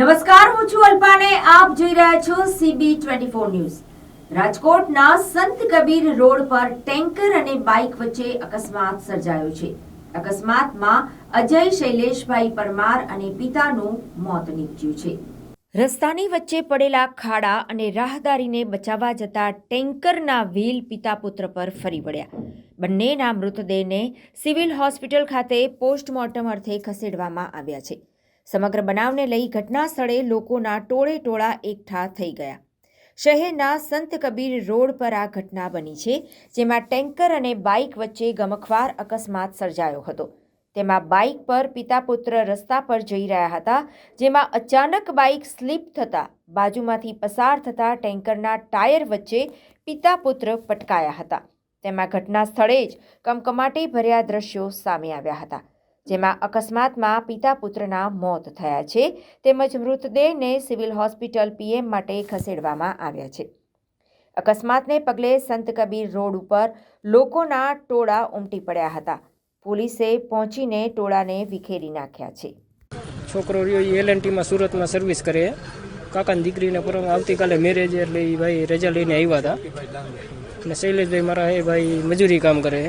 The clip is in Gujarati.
છું અલ્પાને. આપ જોઈ રહ્યા છો સીબી ટ્વેન્ટી ફોર ન્યૂઝ. રાજકોટના સંત કબીર રોડ પર ટેન્કર અને બાઇક વચ્ચે અકસ્માત સર્જાયો છે. અકસ્માતમાં અજય શૈલેષભાઈ પરમાર અને પિતાનું મોત નીપજ્યું છે. રસ્તાની વચ્ચે પડેલા ખાડા અને રાહદારીને બચાવવા જતા ટેન્કરના વ્હીલ પિતા પુત્ર પર ફરી વળ્યા. બંનેના મૃતદેહને સિવિલ હોસ્પિટલ ખાતે પોસ્ટમોર્ટમ અર્થે ખસેડવામાં આવ્યા છે. સમગ્ર બનાવને લઈ ઘટના સ્થળે લોકોના ટોળે ટોળા એકઠા થઈ ગયા. શહેરના સંત કબીર રોડ પર આ ઘટના બની છે, જેમાં ટેન્કર અને બાઇક વચ્ચે ગમખવાર અકસ્માત સર્જાયો હતો. તેમાં બાઇક પર પિતા પુત્ર રસ્તા પર જઈ રહ્યા હતા, જેમાં અચાનક બાઇક સ્લીપ થતાં બાજુમાંથી પસાર થતાં ટેન્કરના ટાયર વચ્ચે પિતા પુત્ર પટકાયા હતા. તેમાં ઘટના સ્થળે જ કમકમાટી ભર્યા દ્રશ્યો સામે આવ્યા હતા. જેમાં અકસ્માતમાં પિતા પુત્રના મોત થયા છે. તેમજ મૃતદેહને સિવિલ હોસ્પિટલ પીએમ માટે ખસેડવામાં આવ્યા છે. અકસ્માતને પગલે સંત કબીર રોડ ઉપર લોકોના ટોળા ઉમટી પડ્યા હતા. પોલીસે પહોંચીને ટોળાને વિખેરી નાખ્યા છે. છોકરો રહ્યો એલ એલએનટીમાં સુરતમાં સર્વિસ કરે. કાકાની દીકરીને પરમ આવતીકાલે મેરેજ એટલે ભાઈ રજા લઈને આવ્યા હતા. અને શૈલેષભાઈ મારા એ ભાઈ મજૂરી કામ કરે